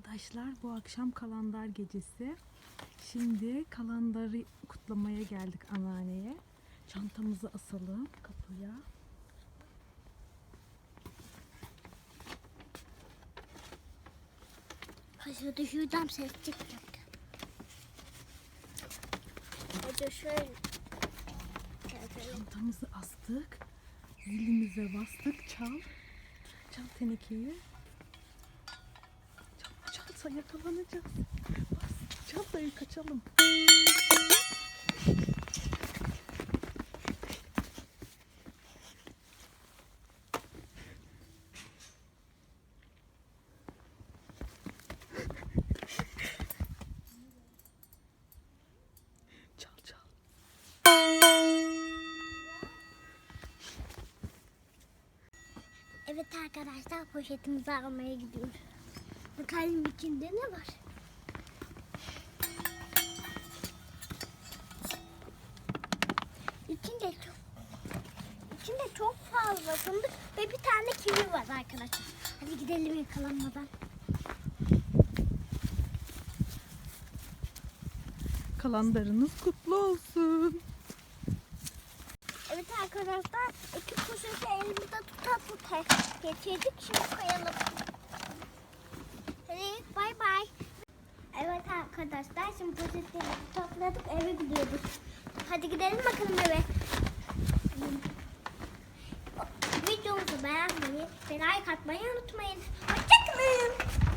Arkadaşlar bu akşam kalandar gecesi. Şimdi kalandarı kutlamaya geldik anneanneye. Çantamızı asalım kapıya. Kaşı düşüreceğim ses çıkacak. Hadi. Şöyle. Çantamızı astık. Zilimize bastık. Çal. Çal tenekeyi. Çalsa yakalanacağız. Bas. Da kaçalım. Çal çal. Evet arkadaşlar poşetimizi almaya gidiyoruz. Bakalım içinde ne var? İçinde çok içinde çok fazla fındık ve bir tane kivi var arkadaşlar. Hadi gidelim yakalanmadan. Kalandarınız kutlu olsun. Evet arkadaşlar iki poşeti elimizde tuta tuta getirdik. Şimdi koyalım. Hadi bay bay. Evet arkadaşlar şimdi poşetleri topladık eve gidiyoruz. Hadi gidelim bakalım eve. Videomuzu beğenmeyi ve like atmayı unutmayın. Hoşçakalın.